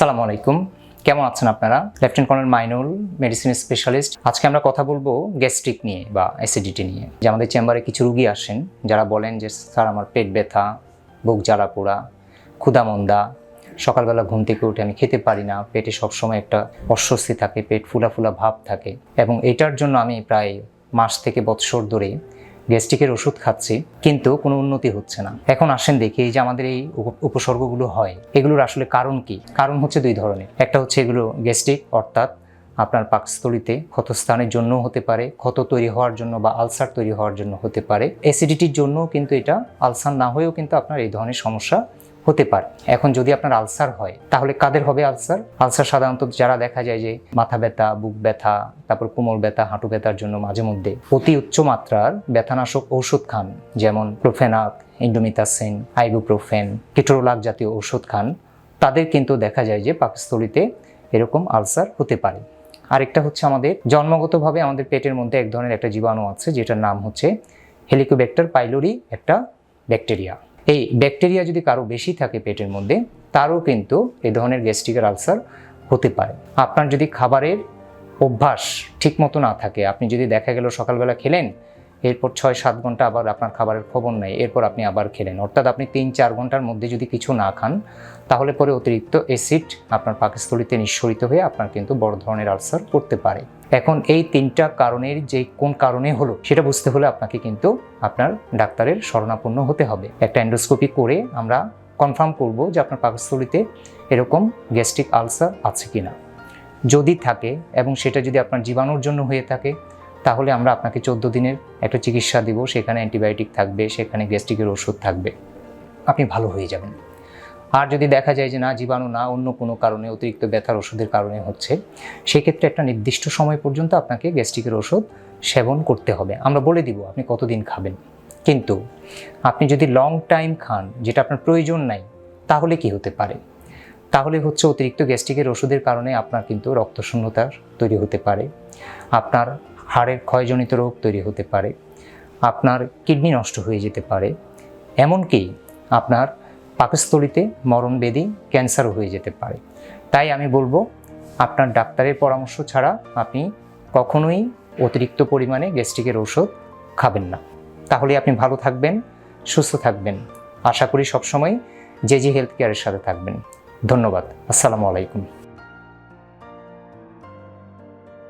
আসসালামু আলাইকুম। কেমন আছেন আপনারা? Lieutenant colonel Mainul medicine specialist আজকে আমরা কথা বলব গ্যাস্ট্রিক নিয়ে বা অ্যাসিডিটি নিয়ে। যে আমাদের চেম্বারে কিছু রুগী আসেন, যারা বলেন যে, স্যার, আমার পেট ব্যথা, বুক জ্বালা পোড়া ক্ষুধামন্দা সকালবেলা ঘুম থেকে উঠে আমি খেতে পারি না, পেটে সবসময় একটা অস্বস্তি থাকে, পেট ফুলা ফুলা ভাব থাকে। এবং এটার জন্য আমি প্রায় মাস থেকে বৎসর ধরে গ্যাস্ট্রিকের ওষুধ খাচ্ছি, কিন্তু কোনো উন্নতি হচ্ছে না। এখন আসেন দেখি এই যে আমাদের এই উপ- উপসর্গগুলো হয়। এগুলোর আসলে কারণ কি? কারণ হচ্ছে দুই ধরনের। একটা হচ্ছে এগুলো গ্যাস্ট্রিক, অর্থাৎ আপনার পাকস্থলিতে ক্ষতস্থানের জন্য হতে পারে, ক্ষত তৈরি হওয়ার জন্য বা আলসার তৈরি হওয়ার জন্য হতে পারে। অ্যাসিডিটির জন্য কিন্তু এটা, আলসার না হয়েও কিন্তু আপনার এই ধরনের সমস্যা হতে পারে। এখন যদি আপনার আলসার হয়, তাহলে কাদের হবে আলসার? আলসার সাধারণত যারা দেখা যায় যে মাথা ব্যথা, বুক ব্যথা, তারপর কোমর ব্যথা, হাঁটু ব্যথার জন্য মাঝে মধ্যে অতি উচ্চ মাত্রার ব্যথানাশক ঔষধ খান, যেমন প্রোফেনাক, ইন্ডোমিতাসিন, আইবুপ্রোফেন, কিটোরোলাক জাতীয় ঔষধ খান। তাদের কিন্তু দেখা যায় যে পাকস্থলিতে এরকম আলসার হতে পারে। আরেকটা হচ্ছে আমাদের জন্মগতভাবে আমাদের পেটের মধ্যে এক ধরনের একটা জীবাণু আছে, যেটার নাম হচ্ছে হেলিকোব্যাক্টার পাইলোরি একটা ব্যাকটেরিয়া এই ব্যাকটেরিয়া যদি কারও বেশি থাকে পেটের মধ্যে, তারও কিন্তু এ ধরনের গ্যাস্ট্রিকের আলসার হতে পারে। আপনার যদি খাবারের অভ্যাস ঠিক মতো না থাকে, আপনি যদি দেখা গেল সকালবেলা খেলেন এরপর ছয়, সাত ঘণ্টা আবার আপনার খাবারের খবর নাই এরপর আপনি আবার খেলেন। অর্থাৎ আপনি তিন, চার ঘণ্টার মধ্যে যদি কিছু না খান, তাহলে পরে অতিরিক্ত অ্যাসিড আপনার পাকস্থলিতে নিঃসরিত হয়ে আপনার কিন্তু বড় ধরনের আলসার করতে পারে। এখন এই তিনটা কারণের যে কোন কারণে হলো, সেটা বুঝতে হলে আপনাকে কিন্তু আপনার ডাক্তারের শরণাপন্ন হতে হবে। একটা অ্যান্ডোস্কোপি করে আমরা কনফার্ম করব যে আপনার পাকস্থলিতে এরকম গ্যাস্ট্রিক আলসার আছে কি না যদি থাকে এবং সেটা যদি আপনার জীবাণুর জন্য হয়ে থাকে তাহলে আমরা আপনাকে চোদ্দ দিনের একটা চিকিৎসা দিব, সেখানে অ্যান্টিবায়োটিক থাকবে, সেখানে গ্যাস্ট্রিকের ওষুধ থাকবে। আপনি ভালো হয়ে যাবেন। আর যদি দেখা যায় যে না, জীবাণু না, অন্য কোনো কারণে, অতিরিক্ত ব্যথার ওষুধের কারণে হচ্ছে, সেক্ষেত্রে একটা নির্দিষ্ট সময় পর্যন্ত আপনাকে গ্যাস্ট্রিকের ওষুধ সেবন করতে হবে। আমরা বলে দিব আপনি কতদিন খাবেন। কিন্তু আপনি যদি লং টাইম খান, যেটা আপনার প্রয়োজন নাই, তাহলে কি হতে পারে? তাহলে হচ্ছে অতিরিক্ত গ্যাস্ট্রিকের ওষুধের কারণে আপনার কিন্তু রক্তশূন্যতার তৈরি হতে পারে। আপনার হাড়ের ক্ষয়জনিত রোগ তৈরি হতে পারে, আপনার কিডনি নষ্ট হয়ে যেতে পারে, এমনকি আপনার পাকস্থলিতে মরণবেদী ক্যান্সারও হয়ে যেতে পারে। তাই আমি বলব, আপনার ডাক্তারের পরামর্শ ছাড়া আপনি কখনোই অতিরিক্ত পরিমাণে গ্যাস্ট্রিকের ওষুধ খাবেন না। তাহলে আপনি ভালো থাকবেন, সুস্থ থাকবেন। আশা করি সবসময় জে জি হেলথ কেয়ারের সাথে থাকবেন। ধন্যবাদ। আসসালামু আলাইকুম।